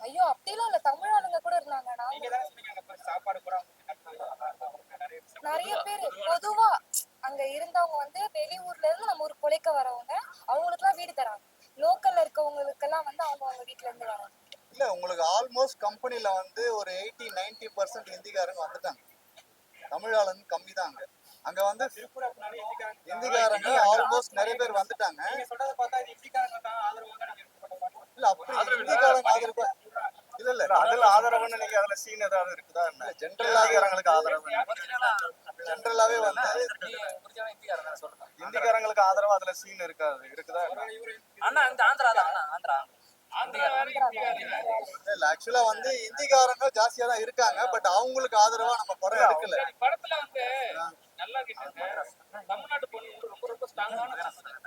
ஐயோ அப்படிலாம் இல்ல. தமிழ் ஆளுங்க கூட இருந்தாங்க. நிறைய பேர் பொதுவா அங்க இருந்தவங்க வந்து வெளியூர்ல இருந்து நம்ம ஊர் பொழைக்க வரவங்க அவங்களுக்குலாம் வீடு தராங்க. லோக்கல்ல இருக்கவங்களுக்கெல்லாம் வந்து அவங்க அவங்க வீட்ல இருந்து வராங்க. இல்ல உங்களுக்கு ஆல்மோஸ்ட் கம்பெனில வந்து ஒரு எயிட்டி 90% பர்சன்ட் ஹிந்திக்காரங்க வந்துட்டாங்க. தமிழ் ஆளுங்க கம்மி தான் அங்க. அங்க வந்து ஹிந்திக்காரங்க ஆல்மோஸ்ட் நிறைய பேர் வந்துட்டாங்க. இல்ல அப்படி ஹிந்திக்காரங்க ஆதரவு இல்ல. இல்ல அதுல ஆதரவுன்னு நீங்க அதுல சீன் ஏதாவது இருக்குதா என்ன? ஜென்ரலாவே ஹிந்திக்காரங்களுக்கு ஆதரவு ஜென்ரலாவே வந்து ஹிந்திக்காரங்களுக்கு ஆதரவு அதுல சீன் இருக்காது இருக்குதா? அண்ணா இந்த ஆந்திரா தான் ஆந்திரா. இல்ல ஆக்சுவலா வந்து ஹிந்திக்காரங்க ஜாஸ்தியா தான் இருக்காங்க பட் அவங்களுக்கு ஆதரவா நம்ம படம் எடுக்கல. சரி, தமிழ்நாட்டு பொண்ணு ரொம்ப ரொம்ப ஸ்ட்ராங்கான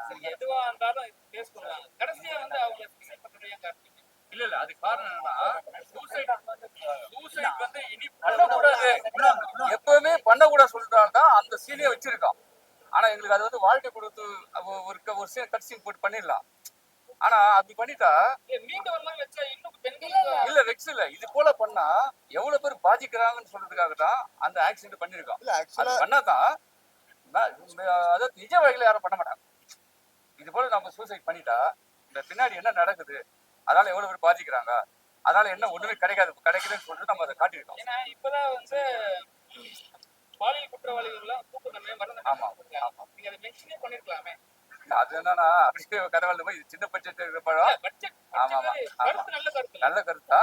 சரி எதுவா இருந்தாலும் பேஸ் பண்ணுவாங்க கடைசியா வந்து அவங்க டிசைட் பண்றது காட்டுறீங்க இல்ல இல்ல அது காரணம் என்னன்னா சூசைட் சூசைட் வந்து இனி பண்ணக்கூடாது எப்பவுமே பண்ணக்கூடாது சொல்லிட்டு தான் அந்த சீனே வச்சிருக்கான் ஆனா எங்களுக்கு அது வந்து வாழ்க்கை கொடுத்து ஒரு ஒரு சீன் கட் சீன் போட்டு பண்ணிடலாம் ஆனா அப்படி பண்ணிட்டா இல்ல, மீண்டு வரலாம் வச்சா இன்னும் பெண்கள் இல்ல வெக்ஸ் இல்ல இது போல பண்ணா எவ்வளவு பேர் பாதிக்கிறாங்கன்னு சொல்றதுக்காக தான் அந்த ஆக்சிடென்ட் பண்ணிருக்கோம் இல்ல ஆக்சுவலா பண்ணாதான் அதாவது நிஜ வகையில யாரும் பண்ண மாட்டாங்க. இது போல நம்ம சூசைட் பண்ணிட்டா இந்த பின்னாடி என்ன நடக்குது அதனால எவ்வளவு பேர் பாதிக்கிறாங்க அதனால என்ன ஒண்ணுமே கிடைக்காது கிடைக்குதுன்னு சொல்லிட்டு நம்ம அதை காட்டியிருக்கோம். ஏன்னா இப்பதான் வந்து பாலியல் குற்றவாளிகள் எல்லாம் தூக்குறமே மரண ஆமா, ஆமா. நீங்க அதை மென்ஷனே பண்ணிருக்கலாமே அது என்னன்னா அப்படியே கடவுள் போய் சின்ன பட்ஜெட் இருக்கிற படம் பட்ஜெட் ஆமா, ஆமா, நல்ல கருத்து.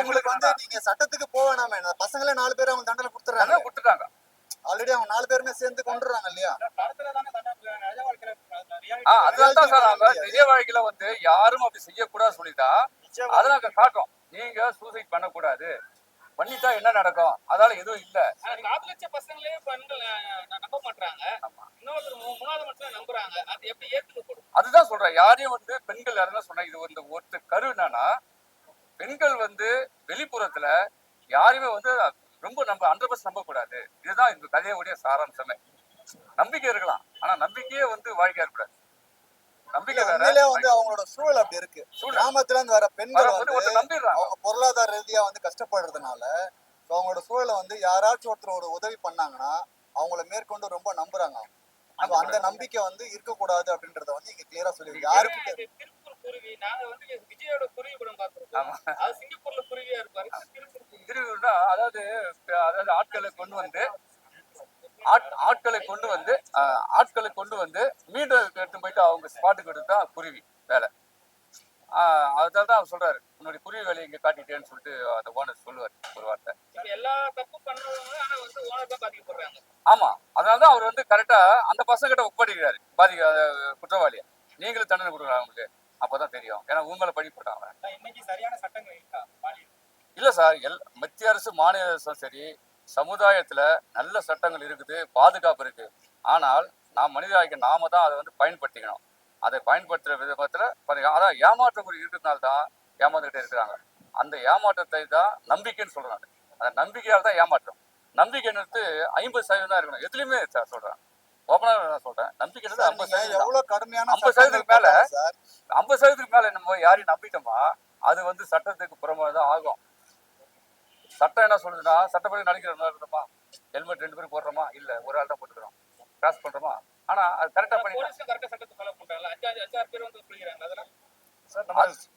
உங்களுக்கு வந்து நீங்க சட்டத்துக்கு போக வேணாமே பசங்களே நாலு பேர் அவங்க தண்டனை கொடுத்துறாங்க. கொடுத்துட்டாங்க. ஆல்ரெடி அவங்க நாலு பேருமே சேர்ந்து கொண்டுறாங்க இல்லையா? அதுதான் தான் சார் அவங்க நிஜ வாழ்க்கையில வந்து யாரும் அப்படி செய்யக்கூடாது சொல்லிட்டா அதை நாங்க காட்டுறோம். நீங்க சூசைட் பண்ணக்கூடாது. பண்ணிட்டா என்ன நடக்கும்? அதனால எதுவும் இல்ல. காதலிச்ச பசங்களே பெண்கள் நம்ப மாட்டாங்க இன்னொருத்தர் மூ- மூணாவது மட்டும் நம்புறாங்க. அது எப்படி ஏத்துக்கப்படும் அதுதான் சொல்றேன். யாரையும் வந்து பெண்கள் யாருன்னா சொன்னா இது வந்து ஒருத்தர் கரு என்னன்னா பெண்கள் வந்து வெளிப்புறத்துல யாரையுமே வந்து ரொம்ப நம்ம ஹண்ட்ரட் பர்சன்ட் நம்ப கூடாது இதுதான் இந்த கதையுடைய சாராம்சமே. நம்பிக்கை இருக்கலாம். ஆனா நம்பிக்கையே வந்து வாழ்க்கையா இருக்கக்கூடாது. உண்மையிலே வந்து அவங்களோட சூழல் அப்படி இருக்கு. கிராமத்துல இருந்து வர பெண்கள் வந்து அவங்க பொருளாதார ரீதியா வந்து கஷ்டப்படுறதுனால அவங்களோட சூழலை வந்து யாராச்சும் ஒருத்தர் ஒரு உதவி பண்ணாங்கன்னா அவங்கள மேற்கொண்டு ரொம்ப நம்புறாங்க அந்த நம்பிக்கை வந்து இருக்கக்கூடாது அப்படின்றத வந்து இங்க கிளியரா சொல்லி யாருக்கு ஏன்னா இது திருப்பூர் குருவி நாங்க வந்து விஜயோட குருவி படம் பார்த்திருக்கோம். ஆமா. அது சிங்கப்பூர்ல குருவியா இருப்பாரு. திருவிழா அதாவது அதாவது ஆட்களை கொண்டு வந்து ஆட் ஆட்களை கொண்டு வந்து ஆட்களை கொண்டு வந்து மீண்டும் எடுத்து போயிட்டு அவங்க ஸ்பாட்டுக்கு எடுத்தா குருவி வேலை. அதனால தான் அவர் சொல்றாரு உன்னுடைய குருவி வேலையை இங்க காட்டிட்டேன்னு சொல்லிட்டு அந்த ஓனர் சொல்லுவார் ஒரு வார்த்தை. எல்லா தப்பு பண்றவங்க ஆனா வந்து ஓனர் தான் பாதிக்கப்படுறாங்க ஆமா அதனால தான் அவர் வந்து கரெக்டா அந்த பசங்கிட்ட ஒப்படைக்கிறாரு பாதிக்க குற்றவாளியை. நீங்களும் தண்டனை கொடுக்குறாங்க அவங்களுக்கு அப்பதான் தெரியும். ஏன்னா உண்மையில பழி போட்டாங்க. இன்னைக்கு சரியான சட்டங்கள் இருக்கா? இல்ல சார் எல் மத்திய அரசு மாநில அரசும் சரி சமுதாயத்துல நல்ல சட்டங்கள் இருக்குது பாதுகாப்பு இருக்கு. ஆனால் நாம் மனிதராகிய நாம தான் அதை வந்து பயன்படுத்திக்கணும். அதை பயன்படுத்துற விதத்துல பாருங்க அதான் ஏமாற்றக்குறி இருக்கிறதுனால தான் ஏமாந்துகிட்டே இருக்கிறாங்க. அந்த ஏமாற்றத்தை தான் நம்பிக்கைன்னு சொல்றாங்க. அந்த நம்பிக்கையால் தான் ஏமாற்றம். நம்பிக்கைன்றது ஐம்பது சதவீதம் தான் இருக்கணும். எதுலையுமே சார் சொல்றேன். ஓப்பனா நான் சொல்றேன். நம்பிக்கைன்றது ஐம்பது சதவீதம் எவ்வளவு கடுமையான ஐம்பது சதவீதத்துக்கு மேல ஐம்பது சதவீதத்துக்கு மேல நம்ம யாரையும் நம்பிட்டோமா அது வந்து சட்டத்துக்கு புறமா தான் ஆகும். சட்டம் என்ன சொல்லுதுன்னா சட்டப்படி நடிக்கிற இருக்கணுமா ஹெல்மெட் ரெண்டு பேரும் போடுறோமா? இல்ல ஒரு ஆள் தான் போட்டுக்கிறோம். கிராஸ் பண்றோமா? ஆனா அது கரெக்டா பண்ணி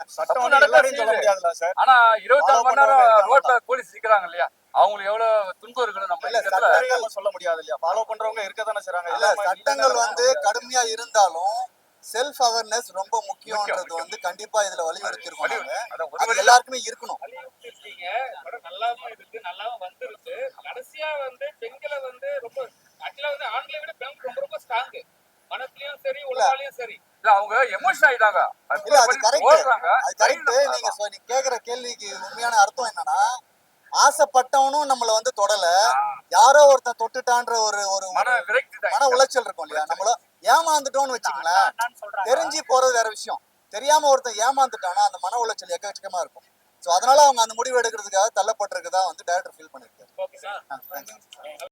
சட்டம் எல்லாரையும் சொல்ல செய்யுது. முடியாதுல்ல சார். ஆனா இருபத்தி நாலு மணி நேரம். ரோட்ல போலீஸ் நிக்கிறாங்க இல்லையா? அவங்களுக்கு எவ்வளவு துன்பம் நம்ம சட்டங்கள் சொல்ல முடியாது இல்லையா? ஃபாலோ பண்றவங்க இருக்க தானே செய்றாங்க. இல்ல சட்டங்கள் வந்து கடுமையா இருந்தாலும் செல்ஃப் அவேர்னஸ் ரொம்ப முக்கியம்ன்றது வந்து கண்டிப்பா இதுல வலியுறுத்தி இருக்கோம் வலியுறுத்தி- நாங்க. அதான் ஒரு அது எல்லாருக்குமே இருக்கணும். நல்லாவும் இருக்கு நல்லாவும் வந்திருக்கு. கடைசியா வந்து பெண்களை வந்து ரொம்ப ஆக்சுவலா வந்து ஆண்களை விட பெண்கள் ரொம்ப ரொம்ப ஸ்ட்ராங் மனசுலயும் சரி உடலாலையும் சரி. இல்ல அவங்க எமோஷன் ஆயிட்டாங்க. இல்ல அது கரெக்ட் ஓடுறாங்க. அது கரெக்ட் நீங்க கேக்குற கேள்விக்கு உண்மையான அர்த்தம் என்னன்னா ஆசைப்பட்டவனும் நம்மள வந்து தொடல. யாரோ ஒருத்தன் தொட்டுட்டான்ற ஒரு ஒரு மன விரக்தி தான். மன உளைச்சல் இருக்கும் இல்லையா? நம்மள ஏமாந்துட்டோம்னு வச்சுங்களேன் தெரிஞ்சு போறது வேற விஷயம். தெரியாம ஒருத்தன் ஏமாந்துட்டானா அந்த மன உளைச்சல் எக்கச்சக்கமா இருக்கும். சோ அதனால அவங்க அந்த முடிவு எடுக்கிறதுக்காக தள்ளப்பட்டிருக்கதா வந்து டேரக்டர் ஃபீல் பண்ணிருக்காரு ஓகே சார் தேங்க்ஸ்